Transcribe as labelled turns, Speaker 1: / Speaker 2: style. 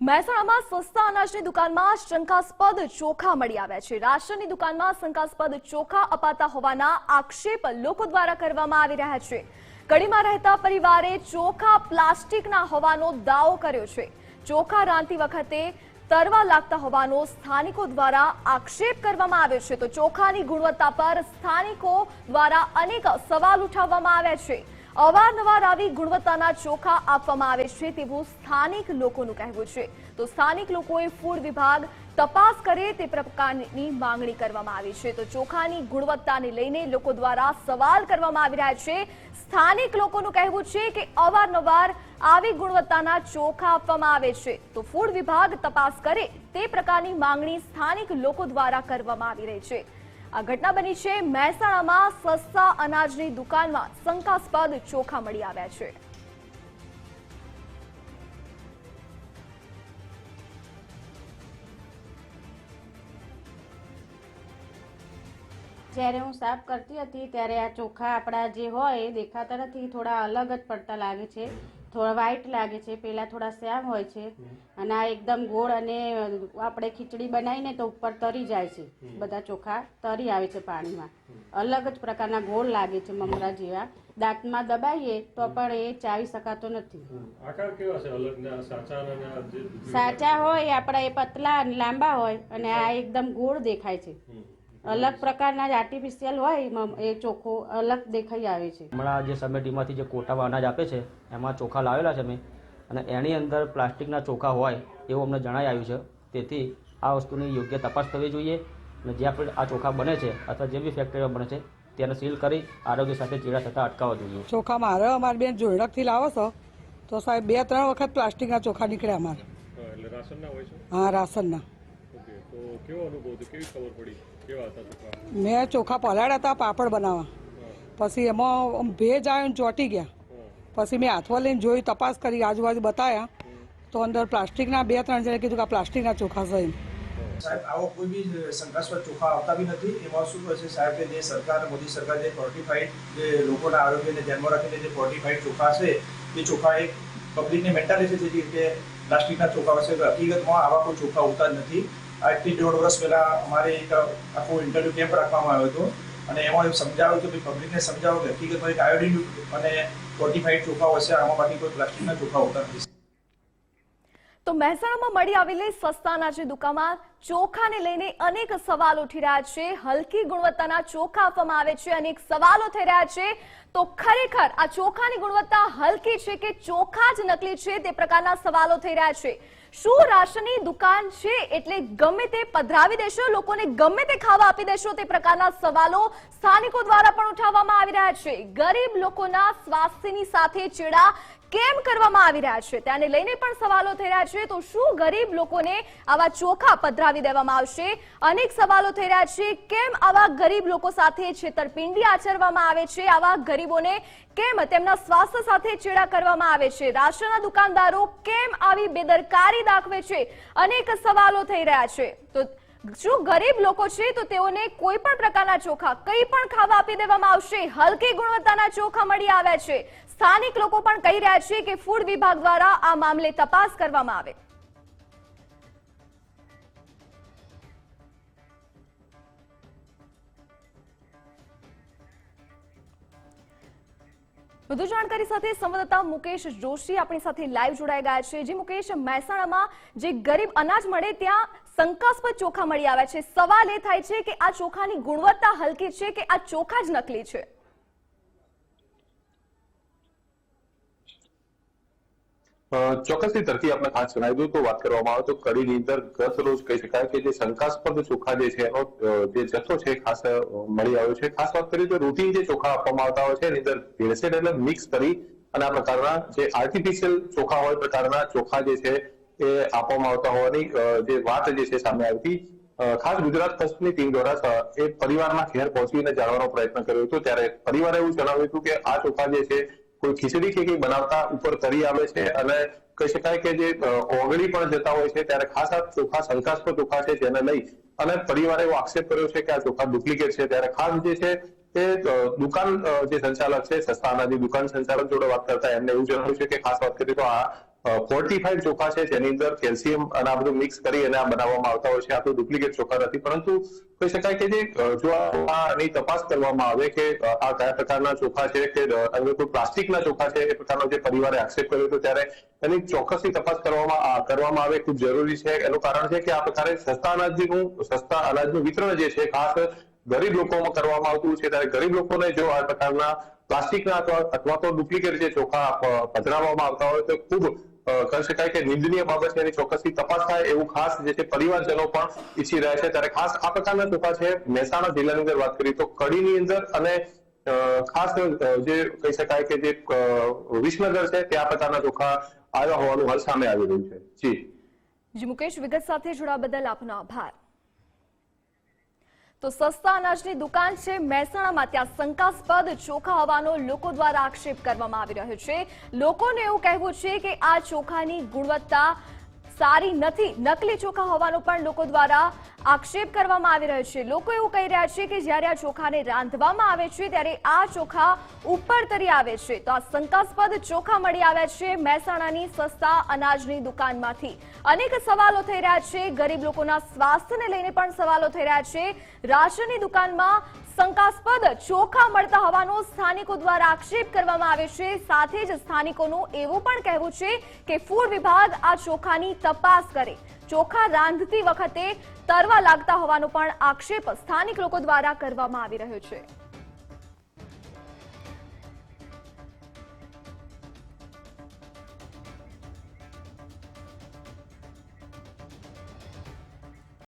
Speaker 1: મહેસાણામાં સસ્તા અનાજની દુકાનમાં શંકાસ્પદ ચોખા મળી આવ્યા છે. રાશનની દુકાનમાં શંકાસ્પદ ચોખા અપાતા હોવાના આક્ષેપ લોકો દ્વારા કરવામાં આવી રહ્યા છે. કડીમાં રહેતા પરિવારે ચોખા પ્લાસ્ટિકના હોવાનો દાવો કર્યો છે. ચોખા રાંધતી વખતે તરવા લાગતા હોવાનો સ્થાનિકો દ્વારા આક્ષેપ કરવામાં આવ્યો છે. તો ચોખાની ગુણવત્તા પર સ્થાનિકો દ્વારા અનેક સવાલ ઉઠાવવામાં આવ્યા છે. અવારનવાર આવી ગુણવત્તાના ચોખા આપવામાં આવે છે તેવું સ્થાનિક લોકોનું કહેવું છે. તો સ્થાનિક લોકોએ ફૂડ વિભાગ તપાસ કરે તે પ્રકારની માંગણી કરવામાં આવી છે. તો ચોખાની ગુણવત્તાને લઈને લોકો દ્વારા સવાલ કરવામાં આવી રહ્યા છે. સ્થાનિક લોકોનું કહેવું છે કે અવારનવાર આવી ગુણવત્તાના ચોખા આપવામાં આવે છે. તો ફૂડ વિભાગ તપાસ કરે તે પ્રકારની માંગણી સ્થાનિક લોકો દ્વારા કરવામાં આવી રહી છે. આ ઘટના બની છે મહેસાણામાં સસ્તા અનાજની દુકાનમાં શંકાસ્પદ ચોખા મળી આવ્યા છે.
Speaker 2: જ્યારે હું સાફ કરતી હતી ત્યારે આ ચોખા આપણા જે હોય દેખાતા નથી, થોડા અલગ જ પડતા લાગે છે. થોડા વ્હાઈટ લાગે છે પેલા થોડા શ્યામ હોય છે. અને આ એકદમ ગોળ અને આપણે ખીચડી બનાવીને તો ઉપર તરી જાય છે. બધા ચોખા તરી આવે છે પાણીમાં. અલગ જ પ્રકારના ગોળ લાગે છે મમરા જેવા. દાંતમાં દબાઈએ તો પણ એ ચાવી શકાતો નથી.
Speaker 3: સાચા
Speaker 2: હોય આપણા એ પતલા અને લાંબા હોય અને આ એકદમ ગોળ દેખાય છે. અલગ પ્રકારના જ આર્ટિફિશિયલ હોય એમાં એ ચોખ્ખો અલગ દેખાઈ આવે છે.
Speaker 4: હમણાં જે સમિટીમાંથી જે કોટામાં અનાજ આપે છે એમાં ચોખા લાવેલા છે મેં અને એની અંદર પ્લાસ્ટિકના ચોખા હોય એવું અમને જણાઈ આવ્યું છે. તેથી આ વસ્તુની યોગ્ય તપાસ થવી જોઈએ. અને જ્યાં પણ આ ચોખા બને છે અથવા જે બી ફેક્ટરીમાં બને છે તેને સીલ કરી આરોગ્ય સાથે ચીડા થતાં અટકાવવા જોઈએ.
Speaker 5: ચોખા મારે અમારી બેન જોડકથી લાવો છો તો સાહેબ બે ત્રણ વખત પ્લાસ્ટિકના ચોખા નીકળ્યા અમારે.
Speaker 3: હા, એટલે રાશન ના હોય છે?
Speaker 5: હા રાશનના. મેં ચોખા પલાળ્યા હતા પાપડ બનાવવા. પછી એમાં ભેજ આવ્યો ને ચોંટી ગયા. પછી મેં હાથમાં લઈને જોયું તપાસ કરી આજુબાજુ બતાવ્યા તો અંદર પ્લાસ્ટિકના બે ત્રણ જણે કીધું કે આ પ્લાસ્ટિકના ચોખા છે
Speaker 6: સાહેબ આવો કોઈ બી શંકાસ્પદ ચોખા આવતા બી નથી. એમાં શું છે સાહેબ કે જે સરકાર મોદી સરકાર જે ફોર્ટિફાઈડ જે લોકોના આરોગ્યને ધ્યાનમાં રાખીને જે ફોર્ટિફાઈડ ચોખા છે એ ચોખા એક પબ્લિકની મેન્ટાલિટી છે કે પ્લાસ્ટિકના ચોખા હશે હકીકતમાં આવા કોઈ ચોખા હોતા જ નથી. આજથી દોઢ વર્ષ પહેલા અમારે એક આખો ઇન્ટરવ્યુ કેમ્પ રાખવામાં આવ્યો હતો. અને એમાં એવું સમજાવ્યું કે ભાઈ પબ્લિકને સમજાવો કે હકીકતમાં એક આયોડિન અને ફોર્ટિફાઈડ ચોખા હશે, આમાં બાકી કોઈ પ્લાસ્ટિકના ચોખા હોતા નથી.
Speaker 1: તો મહેસાણામાં મળી આવેલી સસ્તાના જે દુકાનમાં ચોખાને લઈને અનેક સવાલ ઉઠી રહ્યા છે. હલકી ગુણવત્તાના ચોખા આપવામાં આવે છે. અનેક સવાલો થઈ રહ્યા છે. તો ખરેખર આ ચોખાની ગુણવત્તા હલકી છે કે ચોખા જ નકલી છે તે પ્રકારના સવાલો થઈ રહ્યા છે. શું રાશનની દુકાન છે એટલે ગમે તે પધરાવી દેશો, લોકોને ગમે તે ખાવા આપી દેશો તે પ્રકારના સવાલો સ્થાનિકો દ્વારા પણ ઉઠાવવામાં આવી રહ્યા છે. ગરીબ લોકોના સ્વાસ્થ્યની સાથે ચેડા કેમ કરવામાં આવી રહ્યા છે. તેને લઈને પણ સવાલો થઈ રહ્યા છે. તો શું ગરીબ લોકોને આવા ચોખા પધરાવી દેવામાં આવશે? અનેક સવાલો થઈ રહ્યા છે. કેમ આવા ગરીબ લોકો સાથે છેતરપિંડી આચરવામાં આવે છે? આવા ગરીબોને કેમ તેમના સ્વાસ્થ્ય સાથે ચેડા કરવામાં આવે છે? રાશનના દુકાનદારો કેમ આવી બેદરકારી દાખવે છે? અનેક સવાલો થઈ રહ્યા છે. તો શું ગરીબ લોકો છે તો તેઓને કોઈ પણ પ્રકારના ચોખા કંઈ પણ ખાવા આપી દેવામાં આવશે. હલકી ગુણવત્તાના ચોખા મળી આવ્યા છે. સ્થાનિક લોકો પણ કહી રહ્યા છે કે ફૂડ વિભાગ દ્વારા આ મામલે તપાસ કરવામાં આવે. વધુ જાણકારી સાથે સંવાદદાતા મુકેશ જોશી આપણી સાથે લાઈવ જોડાઈ ગયા છે. જે મુકેશ, મહેસાણામાં જે ગરીબ અનાજ મળે ત્યાં શંકાસ્પદ ચોખા મળી આવ્યા છે. સવાલ એ થાય છે કે આ ચોખાની ગુણવત્તા હલકી છે કે આ ચોખા જ નકલી છે?
Speaker 7: ચોક્કસથી તરફી આપણે ખાસ જણાવી દઉં તો વાત કરવામાં આવે તો કડીની અંદર ગત રોજ કહી શકાય કે જે શંકાસ્પદ ચોખા જે છે એનો જે જથ્થો છે ખાસ મળી આવ્યો છે. ખાસ વાત કરીએ તો રૂટીન જે ચોખા આપવામાં આવતા હોય છે એની અંદર ભેળસેળ એટલે મિક્સ કરી અને આ પ્રકારના જે આર્ટિફિશિયલ ચોખા હોય પ્રકારના ચોખા જે છે એ આપવામાં આવતા હોવાની જે વાત જે છે સામે આવી હતી. ખાસ ગુજરાત ટ્રસ્ટની ટીમ દ્વારા એ પરિવારના ઘેર પહોંચીને જાણવાનો પ્રયત્ન કર્યો હતો. ત્યારે પરિવારે એવું જણાવ્યું હતું કે આ ચોખા જે છે, કોઈ ખીચડી કે કંઈ બનાવતા ઉપર તરી આવે છે અને કહી શકાય કે જે ઓગળી પણ જતા હોય છે, ત્યારે ખાસ આ ચોખા શંકાસ્પદ ચોખા છે જેને લઈ અને પરિવારે એવો આક્ષેપ કર્યો છે કે આ ચોખા ડુપ્લિકેટ છે. ત્યારે ખાસ જે છે, તે દુકાન જે સંચાલક છે, સસ્તાના જે દુકાન સંચાલક જોડે વાત કરતા એમને એવું જણાવ્યું છે કે ખાસ વાત કરીએ તો આ ફોર્ટિફાઈડ ચોખા છે જેની અંદર કેલ્શિયમ અને આ બધું મિક્સ કરી અને આ બનાવવામાં આવતા હોય છે. આ તો ડુપ્લિકેટ ચોખા નથી પરંતુ કહી શકાય કે જે જો આની તપાસ કરવામાં આવે કે આ કયા પ્રકારના ચોખા છે કે અ, કોઈ પ્લાસ્ટિકના ચોખા છે એ પ્રકારનો જે પરિવારે આક્ષેપ કર્યો હતો ત્યારે એની ચોક્કસથી તપાસ કરવામાં કરવામાં આવે ખૂબ જરૂરી છે. એનું કારણ છે કે આ પ્રકારે સસ્તા અનાજનું સસ્તા અનાજનું વિતરણ જે છે ખાસ ગરીબ લોકોમાં કરવામાં આવતું છે. ત્યારે ગરીબ લોકોને જો આ પ્રકારના પ્લાસ્ટિકના અથવા તો ડુપ્લિકેટ જે ચોખા પધરાવવામાં આવતા હોય તો ખૂબ કહી શકાય કે નિંદનીય બાબત છે એની ચોક્કસથી તપાસ થાય એવું ખાસ જે છે પરિવારજનો પણ ઈચ્છી રહ્યા છે. ત્યારે ખાસ આ પ્રકારના ચોખા છે મહેસાણા જિલ્લાની અંદર વાત કરીએ તો કડીની અંદર અને ખાસ જે કહી શકાય કે જે વિસનગર છે ત્યાં આ પ્રકારના ચોખા આવ્યા હોવાનું હાલ સામે આવી રહ્યું છે. જી.
Speaker 1: જી, મુકેશ, વિગત સાથે જોડા બદલ આપનો આભાર. તો સસ્તા અનાજની દુકાન છે મહેસાણામાં. ત્યાં શંકાસ્પદ ચોખા હોવાનો લોકો દ્વારા આક્ષેપ કરવામાં આવી રહ્યો છે. લોકોને એવું કહેવું છે કે આ ચોખાની ગુણવત્તા સારી નથી, નકલી ચોખા હોવાનો પણ લોકો દ્વારા આક્ષેપ કરવામાં આવી રહ્યો છે. લોકો એવું કહી રહ્યા છે કે જ્યારે આ ચોખાને રાંધવામાં આવે છે, ત્યારે આ ચોખા ઉપર તરી આવે છે. તો આ શંકાસ્પદ ચોખા મળી આવ્યા છે મહેસાણાની સસ્તા અનાજની દુકાનમાંથી. અનેક સવાલો થઈ રહ્યા છે. ગરીબ લોકોના સ્વાસ્થ્યને લઈને પણ સવાલો થઈ રહ્યા છે. રાશનની દુકાનમાં શંકાસ્પદ ચોખા મળતા હોવાનો સ્થાનિકો દ્વારા આક્ષેપ કરવામાં આવે છે. સાથે જ સ્થાનિકોનું એવું પણ કહેવું છે કે ફૂડ વિભાગ આ ચોખાની તપાસ કરે. ચોખા રાંધતી વખતે તરવા લાગતા હોવાનો પણ આક્ષેપ સ્થાનિક લોકો દ્વારા કરવામાં આવી રહ્યો છે.